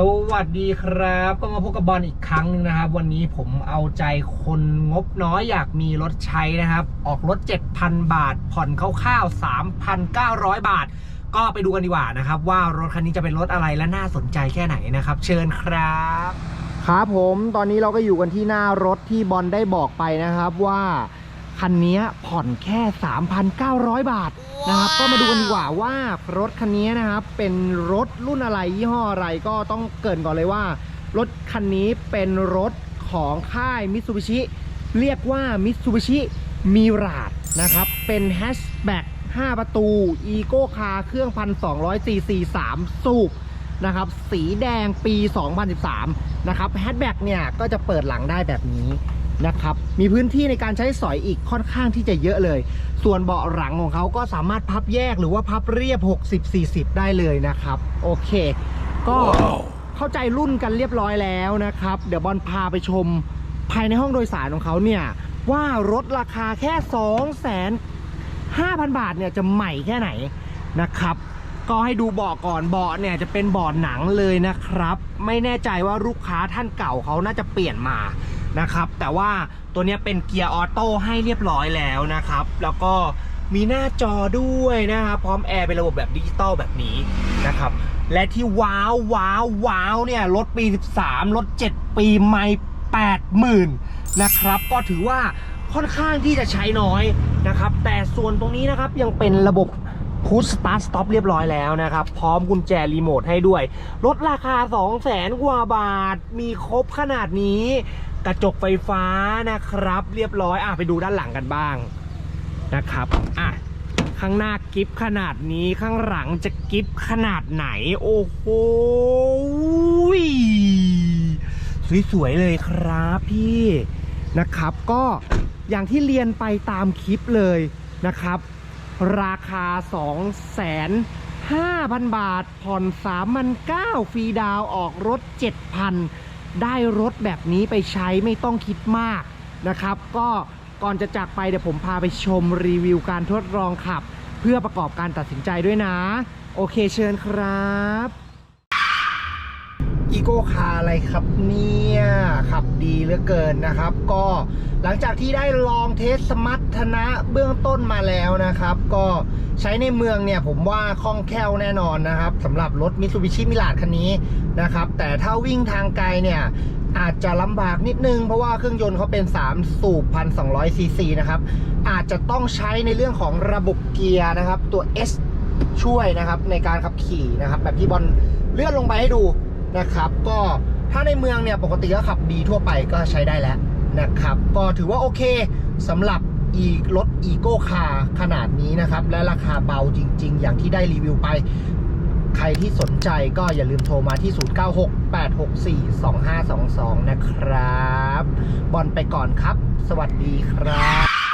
สวัสดีครับ ก็มาพบกับบอลอีกครั้งหนึ่งนะครับ วันนี้ผมเอาใจคนงบน้อยอยากมีรถใช้นะครับ ออกรถ 7,000 บาท ผ่อนคร่าวๆ3,900 บาท ก็ไปดูกันดีกว่านะครับ ว่ารถคันนี้จะเป็นรถอะไรและน่าสนใจแค่ไหนนะครับ เชิญครับ ครับผมตอนนี้เราก็อยู่กันที่หน้ารถที่บอลได้บอกไปนะครับว่า คันนี้ผ่อนแค่ 3,900 บาทนะครับ ก็มาดูกันดีกว่าว่ารถคันนี้นะครับ เป็นรถรุ่นอะไรยี่ห้ออะไรก็ต้องเกรินก่อนเลยว่า รถคันนี้เป็นรถของค่ายมิ t ซูบิชิเรียกว่ามิ t ซูบิชิมีราดนะครับ เป็นแฮชแบ็ก5 ประตูอีโก้คาเครื่อง 1,200ซีซี3สูบนะครับ สีแดงปี 2013 นะครับแฮชแบ็กเนี่ยก็จะเปิดหลังได้แบบนี้ นะครับ มีพื้นที่ในการใช้สอยอีกค่อนข้างที่จะเยอะเลย ส่วนเบาะหลังของเขาก็สามารถพับแยกหรือว่าพับเรียบ 60-40 ได้เลยนะครับ โอเค ก็เข้าใจรุ่นกันเรียบร้อยแล้วนะครับ เดี๋ยวบอลพาไปชมภายในห้องโดยสารของเขาเนี่ย ว่ารถราคาแค่ 2 5 0 0 0 บาทเนี่ยจะใหม่แค่ไหนนะครับก็ให้ดูเบาะก่อนเบาะเนี่ยจะเป็นเบาะหนังเลยนะครับ ไม่แน่ใจว่าลูกค้าท่านเก่าเขาน่าจะเปลี่ยนมา นะครับ แต่ว่าตัวนี้เป็นเกียร์ออโต้ให้เรียบร้อยแล้วนะครับ แล้วก็มีหน้าจอด้วยนะครับพร้อมแอร์เป็นระบบแบบดิจิตอลแบบนี้นะครับ และที่ว้าวว้าวว้าวเนี่ยรถปี 13 รถ 7 ปีไม่80,000นะครับ ก็ถือว่าค่อนข้างที่จะใช้น้อยนะครับ แต่ส่วนตรงนี้นะครับยังเป็นระบบพุชสตาร์ทสต็อปเรียบร้อยแล้วนะครับ พร้อมกุญแจรีโมทให้ด้วย ลดราคา 2 0 0แสนกว่าบาทมีครบขนาดนี้ กระจกไฟฟ้านะครับ เรียบร้อยอะไปดูด้านหลังกันบ้างนะครับอะข้างหน้ากิฟขนาดนี้ข้างหลังจะกิฟขนาดไหน โอ้โหสวยๆเลยครับพี่นะครับ ก็อย่างที่เรียนไปตามคลิปเลยนะครับ ราคา 2 5 0 0 0 บาท ผ่อน3,900ฟรีดาวออกรถ 7,000 ได้รถแบบนี้ไปใช้ไม่ต้องคิดมากนะครับ ก็ก่อนจะจากไปเดี๋ยวผมพาไปชมรีวิวการทดลองขับ เพื่อประกอบการตัดสินใจด้วยนะ โอเคเชิญครับ โก้คาร์อะไรครับเนี่ยขับดีเหลือเกินนะครับ ก็หลังจากที่ได้ลองเทสสมรรถนะเบื้องต้นมาแล้วนะครับ ก็ใช้ในเมืองเนี่ยผมว่าคล่องแคล่วแน่นอนนะครับสำหรับรถมิ t ซูบิชิมิลาดคันนี้นะครับ แต่ถ้าวิ่งทางไกลเนี่ยอาจจะลำบากนิดนึง เพราะว่าเครื่องยนต์เขาเป็น 3 สูบ 1,200 ซีซีนะครับ อาจจะต้องใช้ในเรื่องของระบบเกียร์นะครับ ตัว S ช่วยนะครับในการขับขี่นะครับ แบบที่บอลเลื่อนลงไปให้ดู นะครับ ก็ถ้าในเมืองเนี่ยปกติก็ขับดีทั่วไปก็ใช้ได้แล้วนะครับ ก็ถือว่าโอเคสำหรับอีรถอีโก้คาร์ขนาดนี้นะครับ และราคาเบาจริง ๆ อย่างที่ได้รีวิวไป ใครที่สนใจก็อย่าลืมโทรมาที่ 0968642522 นะครับ บอลไปก่อนครับ สวัสดีครับ